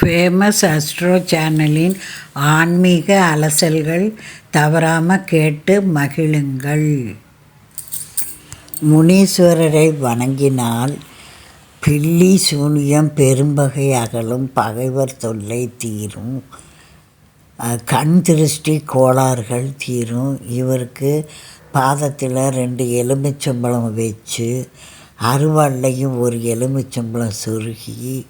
Famous astro சேனலின் ஆன்மீக அலசல்கள் தவறாமல் கேட்டு மகிழுங்கள். முனீஸ்வரரை வணங்கினால் பில்லி சூனியம் பெரும்பகை அகலும் பகைவர் தொல்லை தீரும். கண் திருஷ்டி கோளாறுகள் தீரும். இவருக்கு பாதத்தில் ரெண்டு எலுமிச்சம்பழம் வச்சு அருவாள்லையும் ஒரு எலுமிச்சம்பழம் சுருகி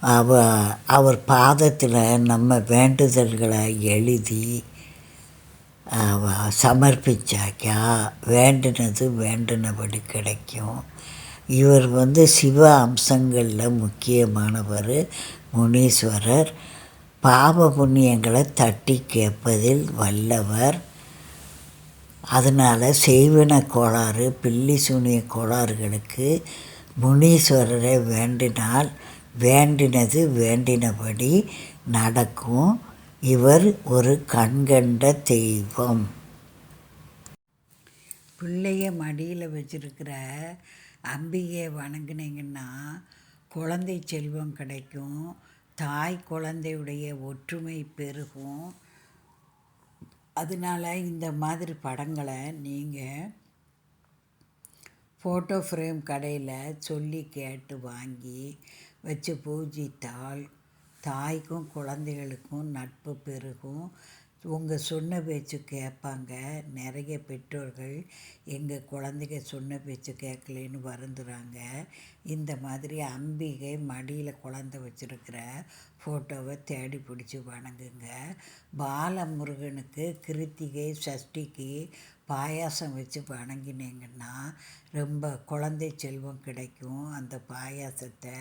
அவ அவர் பாதத்தில் நம்ம வேண்டுதல்களை எழுதி அவ சமர்ப்பிச்சாக்கா வேண்டினது வேண்டினபடி கிடைக்கும். இவர் வந்து சிவ அம்சங்களில் முக்கியமானவர் முனீஸ்வரர். பாவ புண்ணியங்களை தட்டி கேட்பதில் வல்லவர். அதனால் செய்வின கோளாறு பில்லி சூனிய கோளாறுகளுக்கு முனீஸ்வரரை வேண்டினால் வேண்டினது வேண்டினபடி நடக்கும். இவர் ஒரு கண்கண்ட தெய்வம். பிள்ளைய மடியில் வச்சிருக்கிற அம்பிகையை வணங்குனீங்கன்னா குழந்தை செல்வம் கிடைக்கும். தாய் குழந்தையுடைய ஒற்றுமை பெருகும். அதனால் இந்த மாதிரி படங்களை நீங்கள் ஃபோட்டோ ஃப்ரேம் கடையில் சொல்லி கேட்டு வாங்கி வச்சு பூஜித்தால் தாய்க்கும் குழந்தைகளுக்கும் நட்பு பெருகும். உங்கள் சொன்ன பேச்சு கேட்பாங்க. நிறைய பெற்றோர்கள் எங்கள் குழந்தைங்க சொன்ன பேச்சு கேட்கலேன்னு வருந்துறாங்க. இந்த மாதிரி அம்பிகை மடியில் குழந்தை வச்சுருக்கிற ஃபோட்டோவை தேடி பிடிச்சி வணங்குங்க. பாலமுருகனுக்கு கிருத்திகை சஷ்டிக்கு பாயாசம் வச்சு வணங்கினீங்கன்னா ரொம்ப குழந்தை செல்வம் கிடைக்கும். அந்த பாயாசத்தை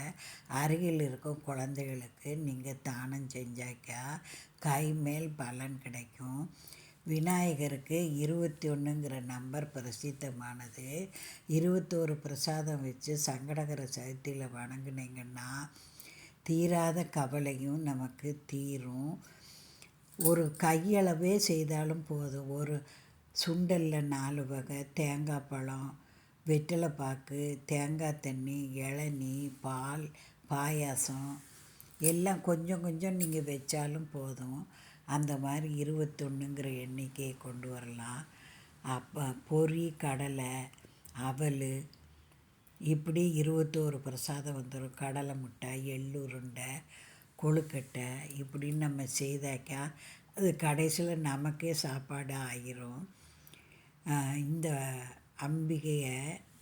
அருகில் இருக்கும் குழந்தைகளுக்கு நீங்கள் தானம் செஞ்சாக்கா கை மேல் பலன் கிடைக்கும். விநாயகருக்கு இருபத்தி ஒன்றுங்கிற நம்பர் பிரசித்தமானது. இருபத்தோரு பிரசாதம் வச்சு சங்கடகர சதுர்த்தியில் வணங்கினீங்கன்னா தீராத கவலையும் நமக்கு தீரும். ஒரு கையளவே செய்தாலும் போதும். ஒரு சுண்டலில் நாலு வகை. தேங்காய் பழம் வெற்றிலைப்பாக்கு தேங்காய் தண்ணி இளநீ பால் பாயாசம். எல்லாம் கொஞ்சம் கொஞ்சம் நீங்கள் வச்சாலும் போதும். அந்த மாதிரி இருபத்தொன்னுங்கிற எண்ணிக்கையை கொண்டு வரலாம். அப்போ பொரி கடலை அவல் இப்படி இருபத்தோரு பிரசாதம் வந்துடும் கடலை மிட்டாய் எள்ளு உருண்டை கொழுக்கட்டை இப்படின்னு நம்ம செய்தாக்கா அது கடைசியில் நமக்கே சாப்பாடு ஆகிரும் இந்த அம்பிகையை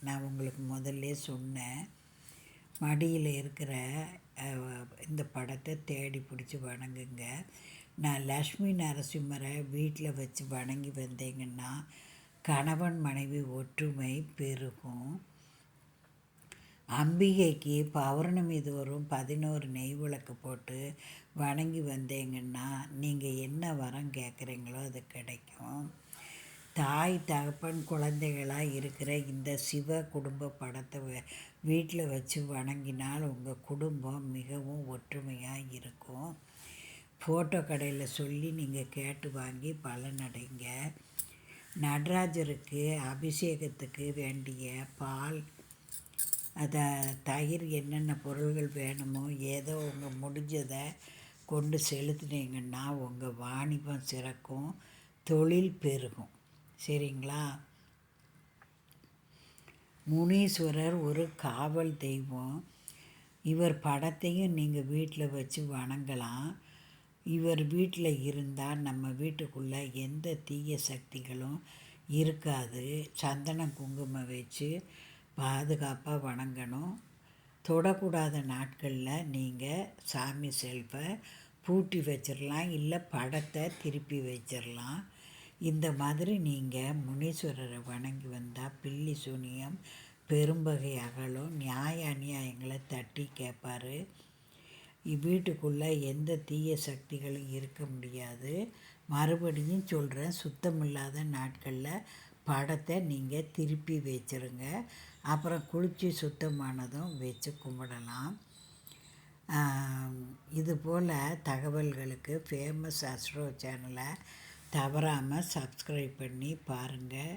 நான் உங்களுக்கு முதல்ல சொன்னேன். மடியில் இருக்கிற இந்த படத்தை தேடி பிடிச்சி வணங்குங்க. நான் லக்ஷ்மி நரசிம்மரை வீட்டில் வச்சு வணங்கி வந்தீங்கன்னா கணவன் மனைவி ஒற்றுமை பெருகும். அம்பிகைக்கு பௌர்ணமி தோறும் பதினோரு நெய் விளக்கு போட்டு வணங்கி வந்தீங்கன்னா நீங்கள் என்ன வரம் கேட்குறீங்களோ அது கிடைக்கும். தாய் தகப்பன் குழந்தைகளாக இருக்கிற இந்த சிவ குடும்ப படத்தை வீட்டில் வச்சு வணங்கினால் உங்கள் குடும்பம் மிகவும் ஒற்றுமையாக இருக்கும். ஃபோட்டோ கடையில் சொல்லி நீங்கள் கேட்டு வாங்கி பலனடைங்க நடராஜருக்கு அபிஷேகத்துக்கு வேண்டிய பால் அதை தயிர் என்னென்ன பொருள்கள் வேணுமோ ஏதோ உங்கள் முடிஞ்சதை கொண்டு செலுத்துனீங்கன்னா உங்கள் வாணிபம் சிறக்கும் தொழில் பெருகும். சரிங்களா? முனீஸ்வரர் ஒரு காவல் தெய்வம். இவர் படத்தையும் நீங்கள் வீட்டில் வச்சு வணங்கலாம். இவர் வீட்டில் இருந்தால் நம்ம வீட்டுக்குள்ளே எந்த தீய சக்திகளும் இருக்காது. சந்தனம் குங்குமம் வச்சு பாதுகாப்பாக வணங்கணும். தொடக்கூடாத நாட்களில் நீங்கள் சாமி செல்ஃபை பூட்டி வச்சிடலாம் இல்லை படத்தை திருப்பி வச்சிடலாம் இந்த மாதிரி நீங்கள் முனீஸ்வரரை வணங்கி வந்தால் பில்லி சூனியம் பெரும்பகை அகலும் நியாய அநியாயங்களை தட்டி கேட்பாரு வீட்டுக்குள்ளே எந்த தீய சக்திகளும் இருக்க முடியாது. மறுபடியும் சொல்கிறேன் சுத்தமில்லாத நாட்களில் படத்தை நீங்கள் திருப்பி வச்சிருங்க. அப்புறம் குளித்து சுத்தமானதும் வச்சு கும்பிடலாம். இதுபோல் இது போல் தகவல்களுக்கு ஃபேமஸ் அஸ்ட்ரோ சேனலை தவறாமல் சப்ஸ்கிரைப் பண்ணி பாருங்கள்